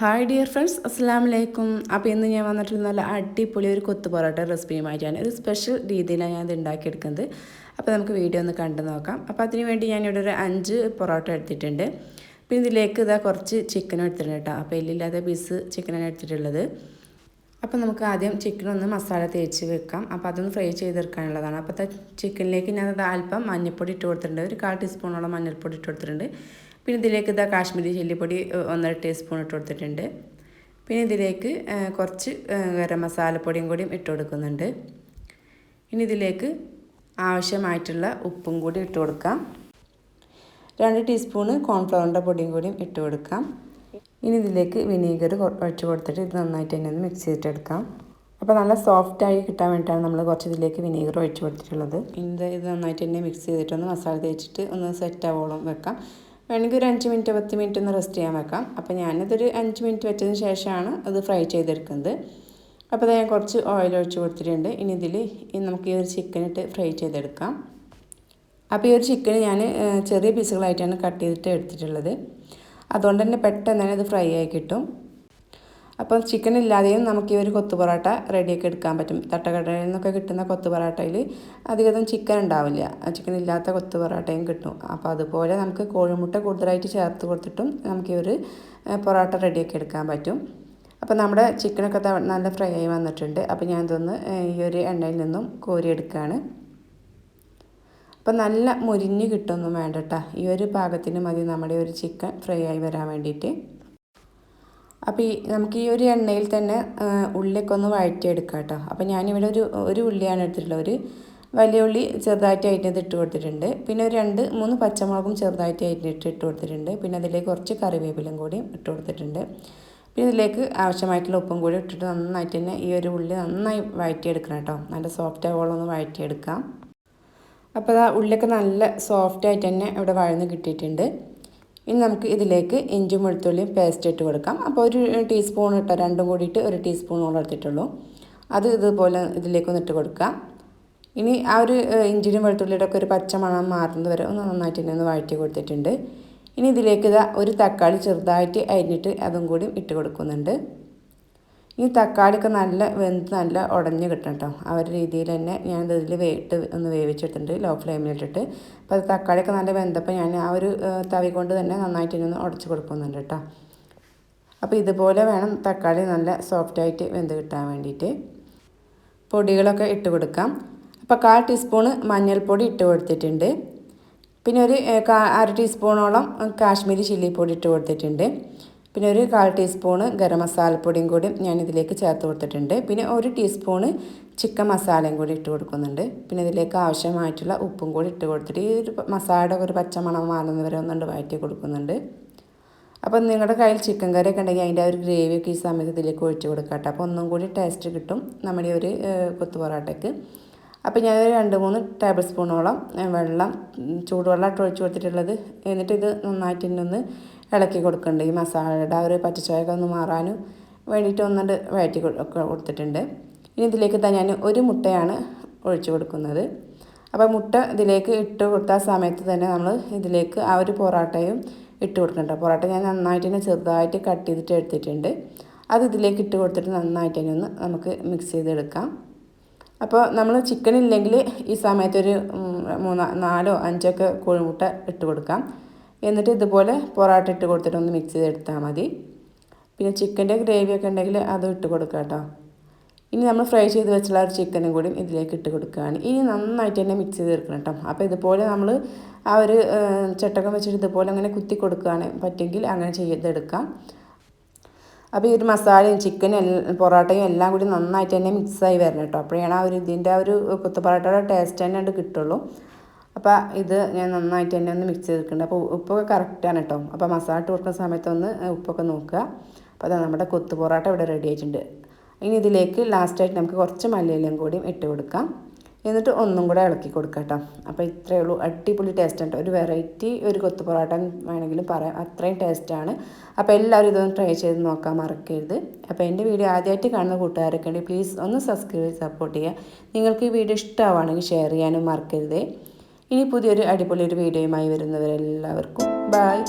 Hi dear friends അസ്സാം വലൈക്കും അപ്പോൾ ഇന്ന് ഞാൻ വന്നിട്ടുള്ള നല്ല അടിപൊളി ഒരു കൊത്തു പൊറോട്ട റെസിപ്പിയുമായിട്ടാണ് ഒരു സ്പെഷ്യൽ രീതിയിലാണ് ഞാൻ ഇത് ഉണ്ടാക്കിയെടുക്കുന്നത്. അപ്പോൾ നമുക്ക് വീഡിയോ ഒന്ന് കണ്ടു നോക്കാം. അപ്പോൾ അതിന് വേണ്ടി ഞാനിവിടെ ഒരു അഞ്ച് പൊറോട്ട എടുത്തിട്ടുണ്ട്. പിന്നെ ഇതിലേക്ക് ഇതാ കുറച്ച് ചിക്കനും എടുത്തിട്ടുണ്ട് കേട്ടോ. അപ്പോൾ എല്ലില്ലാത്ത പീസ് ചിക്കനാണ് എടുത്തിട്ടുള്ളത്. അപ്പോൾ നമുക്ക് ആദ്യം ചിക്കൻ ഒന്ന് മസാല തേച്ച് വെക്കാം. അപ്പോൾ അതൊന്ന് ഫ്രൈ ചെയ്തെടുക്കാനുള്ളതാണ്. അപ്പോൾ ചിക്കനിലേക്ക് ഞാൻ അല്പം മഞ്ഞൾപ്പൊടി ഇട്ട് കൊടുത്തിട്ടുണ്ട്. ഒരു കാൽ ടീസ്പൂണോളം മഞ്ഞൾപ്പൊടി ഇട്ട് കൊടുത്തിട്ടുണ്ട്. പിന്നെ ഇതിലേക്ക് ഇതാ കാശ്മീരി ചില്ലിപ്പൊടി ഒന്നര ടീസ്പൂൺ ഇട്ട് കൊടുത്തിട്ടുണ്ട്. പിന്നെ ഇതിലേക്ക് കുറച്ച് ഗരം മസാലപ്പൊടിയും കൂടിയും ഇട്ട് കൊടുക്കുന്നുണ്ട്. ഇനി ഇതിലേക്ക് ആവശ്യമായിട്ടുള്ള ഉപ്പും കൂടി ഇട്ട് കൊടുക്കാം. രണ്ട് ടീസ്പൂണ് കോൺഫ്ലവറിന്റെ പൊടിയും കൂടിയും ഇട്ട് കൊടുക്കാം. ഇനി ഇതിലേക്ക് വിനീഗർ ഒഴിച്ച് കൊടുത്തിട്ട് ഇത് നന്നായിട്ട് തന്നെ ഒന്ന് മിക്സ് ചെയ്തിട്ടെടുക്കാം അപ്പോൾ നല്ല സോഫ്റ്റായി കിട്ടാൻ വേണ്ടിയിട്ടാണ് നമ്മൾ കുറച്ച് ഇതിലേക്ക് വിനീഗർ ഒഴിച്ച് കൊടുത്തിട്ടുള്ളത്. ഇത് ഇത് നന്നായിട്ട് തന്നെ മിക്സ് ചെയ്തിട്ടൊന്ന് മസാല തേച്ചിട്ട് ഒന്ന് സെറ്റ് ആവോളം വെക്കാം. വേണമെങ്കിൽ ഒരു അഞ്ച് മിനിറ്റ് പത്ത് മിനിറ്റ് ഒന്ന് റെസ്റ്റ് ചെയ്യാൻ വെക്കാം. അപ്പോൾ ഞാനിതൊരു അഞ്ച് മിനിറ്റ് വെച്ചതിന് ശേഷമാണ് അത് ഫ്രൈ ചെയ്തെടുക്കുന്നത്. അപ്പോൾ ഞാൻ കുറച്ച് ഓയിൽ ഒഴിച്ച് കൊടുത്തിട്ടുണ്ട്. ഇനി ഇതിൽ നമുക്ക് ഈ ഒരു ചിക്കൻ ഇട്ട് ഫ്രൈ ചെയ്തെടുക്കാം. അപ്പോൾ ഈ ഒരു ചിക്കൻ ഞാൻ ചെറിയ പീസുകളായിട്ടാണ് കട്ട് ചെയ്തിട്ട് എടുത്തിട്ടുള്ളത്. അതുകൊണ്ട് തന്നെ പെട്ടെന്ന് തന്നെ ഇത് ഫ്രൈ ആയി കിട്ടും. അപ്പോൾ ചിക്കൻ ഇല്ലാതെയും നമുക്ക് ഈ ഒരു കൊത്തു പൊറോട്ട റെഡിയാക്കി എടുക്കാൻ പറ്റും. തട്ടക്കടയിൽ നിന്നൊക്കെ കിട്ടുന്ന കൊത്തു പൊറോട്ടയിൽ അധികം ചിക്കൻ ഉണ്ടാവില്ല. ചിക്കൻ ഇല്ലാത്ത കൊത്തു പൊറോട്ടയും കിട്ടും. അപ്പോൾ അതുപോലെ നമുക്ക് കോഴിമുട്ട കൂടുതലായിട്ട് ചേർത്ത് കൊടുത്തിട്ടും നമുക്ക് ഈ ഒരു പൊറോട്ട റെഡിയാക്കി എടുക്കാൻ പറ്റും. അപ്പോൾ നമ്മുടെ ചിക്കനൊക്കെ നല്ല ഫ്രൈ ആയി വന്നിട്ടുണ്ട്. അപ്പോൾ ഞാൻ ഇതൊന്ന് ഈ ഒരു എണ്ണയിൽ നിന്നും കോരിയെടുക്കുകയാണ് അപ്പോൾ നല്ല മുരിഞ്ഞ് കിട്ടുമൊന്നും വേണ്ട കേട്ടോ ഈ ഒരു പാകത്തിന് മതി നമ്മുടെ ഒരു ചിക്കൻ ഫ്രൈ ആയി വരാൻ വേണ്ടിയിട്ട്. അപ്പോൾ ഈ നമുക്ക് ഈ ഒരു എണ്ണയിൽ തന്നെ ഉള്ളിയൊക്കെ ഒന്ന് വഴറ്റിയെടുക്കാം കേട്ടോ അപ്പോൾ ഞാനിവിടെ ഒരു ഒരു ഉള്ളിയാണ് എടുത്തിട്ടുള്ളത്. ഒരു വലിയ ഉള്ളി ചെറുതായിട്ട് അരിഞ്ഞത് ഇട്ട് കൊടുത്തിട്ടുണ്ട്. പിന്നെ ഒരു രണ്ട് മൂന്ന് പച്ചമുളകും ചെറുതായിട്ട് അരിഞ്ഞിട്ട് ഇട്ട് കൊടുത്തിട്ടുണ്ട്. പിന്നെ അതിലേക്ക് കുറച്ച് കറിവേപ്പിലും കൂടി ഇട്ട് കൊടുത്തിട്ടുണ്ട്. പിന്നെ ഇതിലേക്ക് ആവശ്യമായിട്ടുള്ള ഉപ്പും കൂടി ഇട്ടിട്ട് നന്നായിട്ട് തന്നെ ഈ ഒരു ഉള്ളി നന്നായി വഴറ്റിയെടുക്കണം കേട്ടോ നല്ല സോഫ്റ്റ് ആവോളം ഒന്ന് വഴറ്റിയെടുക്കാം. അപ്പോൾ ആ ഉള്ളിയൊക്കെ നല്ല സോഫ്റ്റായിട്ട് തന്നെ ഇവിടെ വഴന്ന് കിട്ടിയിട്ടുണ്ട്. ഇനി നമുക്ക് ഇതിലേക്ക് ഇഞ്ചും വെളുത്തുള്ളിയും പേസ്റ്റ് ഇട്ട് കൊടുക്കാം. അപ്പോൾ ഒരു ടീസ്പൂൺ ഇട്ട രണ്ടും കൂടിയിട്ട് ഒരു ടീസ്പൂണോളം എടുത്തിട്ടുള്ളൂ. അത് ഇതുപോലെ ഇതിലേക്കൊന്ന് ഇട്ട് കൊടുക്കാം ഇനി ആ ഒരു ഇഞ്ചിനും വെളുത്തുള്ളിയുടെ ഒക്കെ ഒരു പച്ച മണം മാറുന്നത് വരെ ഒന്ന് നന്നായിട്ട് തന്നെ ഒന്ന് വഴറ്റി കൊടുത്തിട്ടുണ്ട്. ഇനി ഇതിലേക്ക് ഇതാ ഒരു തക്കാളി ചെറുതായിട്ട് അരിഞ്ഞിട്ട് അതും കൂടി ഇട്ട് കൊടുക്കുന്നുണ്ട്. ഈ തക്കാളിയൊക്കെ നല്ല വെന്ത് നല്ല ഉടഞ്ഞ് കിട്ടണം കേട്ടോ ആ ഒരു രീതിയിൽ തന്നെ ഞാൻ ഇതിൽ വേട്ട് ഒന്ന് വേവിച്ചിട്ടുണ്ട് ലോ ഫ്ലെയിമിലിട്ടിട്ട് അപ്പോൾ അത് തക്കാളിയൊക്കെ നല്ല വെന്തപ്പോൾ ഞാൻ ആ ഒരു തവി കൊണ്ട് തന്നെ നന്നായിട്ട് ഒന്ന് ഉടച്ച് കൊടുക്കുന്നുണ്ട് കേട്ടോ അപ്പോൾ ഇതുപോലെ വേണം തക്കാളി നല്ല സോഫ്റ്റായിട്ട് വെന്ത് കിട്ടാൻ വേണ്ടിയിട്ട്. പൊടികളൊക്കെ ഇട്ട് കൊടുക്കാം. അപ്പോൾ കാൽ ടീസ്പൂണ് മഞ്ഞൾപ്പൊടി ഇട്ട് കൊടുത്തിട്ടുണ്ട്. പിന്നെ ഒരു അര ടീസ്പൂണോളം കാശ്മീരി ചില്ലിപ്പൊടി ഇട്ട് കൊടുത്തിട്ടുണ്ട്. പിന്നെ ഒരു കാൽ ടീസ്പൂണ് ഗരം മസാലപ്പൊടിയും കൂടി ഞാൻ ഇതിലേക്ക് ചേർത്ത് കൊടുത്തിട്ടുണ്ട്. പിന്നെ ഒരു ടീസ്പൂണ് ചിക്കൻ മസാലയും കൂടി ഇട്ട് കൊടുക്കുന്നുണ്ട്. പിന്നെ ഇതിലേക്ക് ആവശ്യമായിട്ടുള്ള ഉപ്പും കൂടി ഇട്ട് കൊടുത്തിട്ട് ഈ ഒരു മസാലയുടെ ഒരു പച്ചമണം മാറുന്നത് വരെ ഒന്നുകൊണ്ട് വഴറ്റി കൊടുക്കുന്നുണ്ട്. അപ്പം നിങ്ങളുടെ കയ്യിൽ ചിക്കൻ കറിയൊക്കെ ഉണ്ടെങ്കിൽ അതിന്റെ ആ ഒരു ഗ്രേവിയൊക്കെ ഈ സമയത്ത് ഇതിലേക്ക് ഒഴിച്ച് കൊടുക്കട്ടെ. അപ്പോൾ ഒന്നും കൂടി ടേസ്റ്റ് കിട്ടും നമ്മുടെ ഒരു കൊത്തു പൊറോട്ടയ്ക്ക്. അപ്പോൾ ഞാൻ രണ്ട് മൂന്ന് ടേബിൾ സ്പൂണോളം വെള്ളം ചൂടുവെള്ളം ഒഴിച്ച് കൊടുത്തിട്ടുള്ളത്. എന്നിട്ട് ഇത് നന്നായിട്ട് ഒന്ന് ഇളക്കി കൊടുക്കുന്നുണ്ട് ഈ മസാലയുടെ ആ ഒരു പച്ചച്ചോയൊക്കെ ഒന്ന് മാറാനും വേണ്ടിയിട്ട് ഒന്നുകൊണ്ട് വഴറ്റി കൊടുത്തിട്ടുണ്ട്. ഇനി ഇതിലേക്ക് തന്നെ ഞാൻ ഒരു മുട്ടയാണ് ഒഴിച്ചു കൊടുക്കുന്നത്. അപ്പോൾ മുട്ട ഇതിലേക്ക് ഇട്ട് കൊടുത്ത സമയത്ത് തന്നെ നമ്മൾ ഇതിലേക്ക് ആ ഒരു പൊറോട്ടയും ഇട്ട് കൊടുക്കണ്ട. പൊറോട്ട ഞാൻ നന്നായിട്ട് തന്നെ ചെറുതായിട്ട് കട്ട് ചെയ്തിട്ട് എടുത്തിട്ടുണ്ട്. അത് ഇതിലേക്ക് ഇട്ട് കൊടുത്തിട്ട് നന്നായിട്ട് തന്നെ ഒന്ന് നമുക്ക് മിക്സ് ചെയ്തെടുക്കാം. അപ്പോൾ നമ്മൾ ചിക്കൻ ഇല്ലെങ്കിൽ ഈ സമയത്തൊരു മൂന്നോ നാലോ അഞ്ചൊക്കെ കോഴിമുട്ട ഇട്ട് കൊടുക്കാം. എന്നിട്ട് ഇതുപോലെ പൊറോട്ട ഇട്ട് കൊടുത്തിട്ട് ഒന്ന് മിക്സ് ചെയ്തെടുത്താൽ മതി. പിന്നെ ചിക്കന്റെ ഗ്രേവിയൊക്കെ ഉണ്ടെങ്കിൽ അതും ഇട്ട് കൊടുക്കുക കേട്ടോ ഇനി നമ്മൾ ഫ്രൈ ചെയ്ത് വെച്ചുള്ള ഒരു ചിക്കനും കൂടി ഇതിലേക്ക് ഇട്ട് കൊടുക്കുകയാണ് ഇനി നന്നായിട്ട് തന്നെ മിക്സ് ചെയ്ത് എടുക്കണം കേട്ടോ അപ്പോൾ ഇതുപോലെ നമ്മൾ ആ ഒരു ചട്ടകം വെച്ചിട്ട് ഇതുപോലെ അങ്ങനെ കുത്തി കൊടുക്കുകയാണ് പറ്റുമെങ്കിൽ അങ്ങനെ ചെയ്തെടുക്കാം. അപ്പോൾ ഈ ഒരു മസാലയും ചിക്കനും പൊറോട്ടയും എല്ലാം കൂടി നന്നായിട്ട് തന്നെ മിക്സായി വരണം കേട്ടോ. അപ്പോഴാണ് ആ ഒരു ഇതിന്റെ ആ ഒരു കുത്തു പൊറോട്ടയുടെ ടേസ്റ്റ് തന്നെ അത് കിട്ടുള്ളൂ. അപ്പോൾ ഇത് ഞാൻ നന്നായിട്ട് തന്നെ ഒന്ന് മിക്സ് ചെയ്തിട്ടുണ്ട്. അപ്പോൾ ഉപ്പൊക്കെ കറക്റ്റാണ് കേട്ടോ. അപ്പോൾ മസാല ഇട്ട് കൊടുക്കുന്ന സമയത്തൊന്ന് ഉപ്പൊക്കെ നോക്കുക. അപ്പോൾ അതാ നമ്മുടെ കൊത്തു പൊറോട്ട ഇവിടെ റെഡി ആയിട്ടുണ്ട്. ഇനി ഇതിലേക്ക് ലാസ്റ്റായിട്ട് നമുക്ക് കുറച്ച് മല്ലിയിലും കൂടിയും ഇട്ട് കൊടുക്കാം. എന്നിട്ട് ഒന്നും കൂടെ ഇളക്കി കൊടുക്കാം കേട്ടോ. അപ്പോൾ ഇത്രയേ ഉള്ളൂ. അടിപൊളി ടേസ്റ്റ് ഉണ്ട് ഒരു വെറൈറ്റി ഒരു കൊത്തു പൊറോട്ട വേണമെങ്കിലും പറയാം. അത്രയും ടേസ്റ്റാണ് അപ്പോൾ എല്ലാവരും ഇതൊന്ന് ട്രൈ ചെയ്ത് നോക്കാൻ മറക്കരുത്. അപ്പോൾ എന്റെ വീഡിയോ ആദ്യമായിട്ട് കാണുന്ന കൂട്ടുകാരൊക്കെ ഉണ്ടെങ്കിൽ പ്ലീസ് ഒന്ന് സബ്സ്ക്രൈബ് ചെയ്ത് സപ്പോർട്ട് ചെയ്യുക. നിങ്ങൾക്ക് ഈ വീഡിയോ ഇഷ്ടമാണെങ്കിൽ ഷെയർ ചെയ്യാനും മറക്കരുത്. ഇനി പുതിയൊരു അടിപൊളി ഒരു വീഡിയോയുമായി വരുന്നവരെല്ലാവർക്കും ബായ്